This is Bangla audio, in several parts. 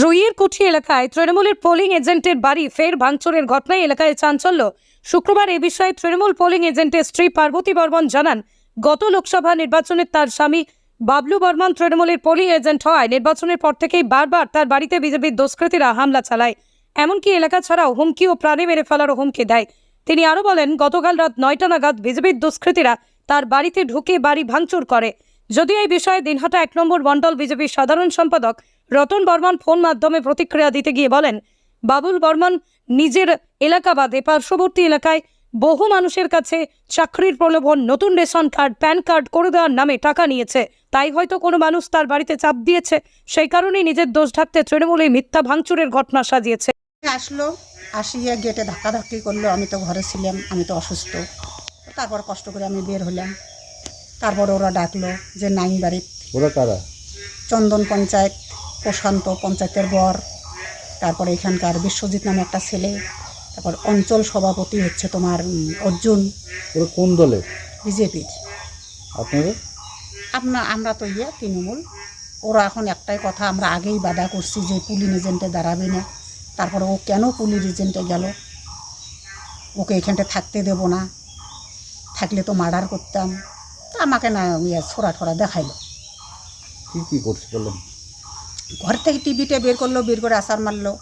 রুইয়ের কুঠি এলাকায় তৃণমূলের পোলিং এজেন্টের বাড়ি ফের ভাঙচুরের ঘটনায় এলাকায় চাঞ্চল্য। শুক্রবার এ বিষয়ে তৃণমূল পোলিং এজেন্টের স্ত্রী পার্বতী বর্মন জানান, গত লোকসভা নির্বাচনে তার স্বামী বাবলু বর্মন তৃণমূলের পোলিং এজেন্ট হওয়ায় নির্বাচনের পর থেকেই বারবার তার বাড়িতে বিজেপির দুষ্কৃতীরা হামলা চালায়। এমনকি এলাকা ছাড়াও হুমকি ও প্রাণে মেরে ফেলারও হুমকি দেয়। তিনি আরও বলেন, গতকাল রাত নয়টা নাগাদ বিজেপির দুষ্কৃতীরা তার বাড়িতে ঢুকে বাড়ি ভাঙচুর করে। যদিও এই বিষয়ে দিনহাটা এক নম্বর মণ্ডল বিজেপির সাধারণ সম্পাদক রতন বর্মন ফোন মাধ্যমে প্রতিক্রিয়া দিতে গিয়ে বলেন বাবুল বর্মন নিজের এলাকা বাদে পার্শ্ববর্তী এলাকায় বহু মানুষের কাছে চাকরির প্রলোভন নতুন রেশন কার্ড প্যান কার্ড করে দেওয়ার নামে টাকা নিয়েছে। তাই হয়তো কোনো মানুষ তার বাড়িতে চাপ দিয়েছে। সেই কারণেই নিজের দোষ ঢাকতে তৃণমূলে মিথ্যা ভাঙচুরের ঘটনা সাজিয়েছে। আসলো আসিয়ে গেটে ধাক্কাধাক্কি করল আমি তো ঘরে ছিলাম আমি তো অসুস্থ। তারপর কষ্ট করে আমি বের হলাম। তারপর ওরা ডাকলো যে নাইন বাড়ির ওরা কারা? চন্দন পঞ্চায়েত প্রশান্ত পঞ্চায়েতের বর তারপরে এখানকার বিশ্বজিৎ নামে একটা ছেলে তারপর অঞ্চল সভাপতি হচ্ছে তোমার অর্জুন। ওরা কোন দলে? বিজেপির। আপনারা আপনার আমরা তো ইয়ে তৃণমূল। ওরা এখন একটাই কথা আমরা আগেই বাধা করছি যে পুলিং এজেন্টে দাঁড়াবে না। তারপরে ও কেন পুলিং এজেন্টে গেল? ওকে এখানটা থাকতে দেব না। থাকলে তো মার্ডার করতাম। তা আমাকে না ইয়ে ছোড়া ঠোরা দেখাইলো। কি কি করছে বলেন? ঘর থেকে টিভিতে বের করল বের করে আসার মারলো।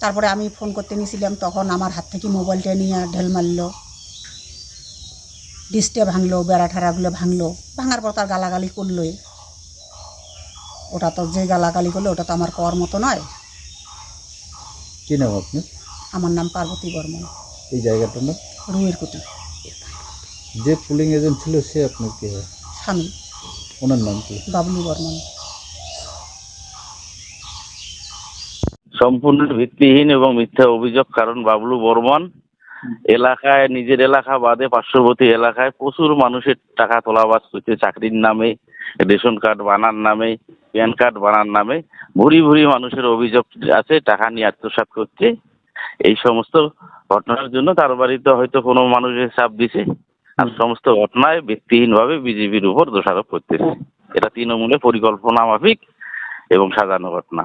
তারপরে আমি ফোন করতে নিয়েছিলাম তখন আমার হাত থেকে মোবাইলটা নিয়ে ঢেল মারলো। ডিসটে ভাঙলো বেড়া ঠেড়াগুলো ভাঙলো ভাঙার পর তার গালাগালি করলোই। ওটা তো যে গালাগালি করল ওটা তো আমার কর মতো নয়। কি নাম আপনি আমার নাম পার্বতী বর্মন। এই জায়গাটার নাম? রুয়ের কুটি। যে পুলিং এজেন্ট ছিল সে আপনার কি হয়? স্বামী। ওনার নাম কি? বাবলু বর্মন। সম্পূর্ণ ভিত্তিহীন এবং মিথ্যা অভিযোগ। কারণ বাবলু বর্মন এলাকায়, নিজের এলাকা বাদে পার্শ্ববর্তী এলাকায় প্রচুর মানুষের টাকা তোলাবাজ করছে। চাকরির নামে, রেশন কার্ড বানার নামে, প্যান কার্ড বানার নামে। ভুরি ভুরি মানুষের অভিযোগ আছে, টাকা নিয়ে আত্মসাৎ করছে। এই সমস্ত ঘটনার জন্য তার বাড়িতে হয়তো কোনো মানুষের চাপ দিছে। আর সমস্ত ঘটনায় ব্যক্তিহীনভাবে বিজেপির উপর দোষারোপ করতেছে। এটা তৃণমূলের পরিকল্পনা মাফিক এবং সাজানো ঘটনা।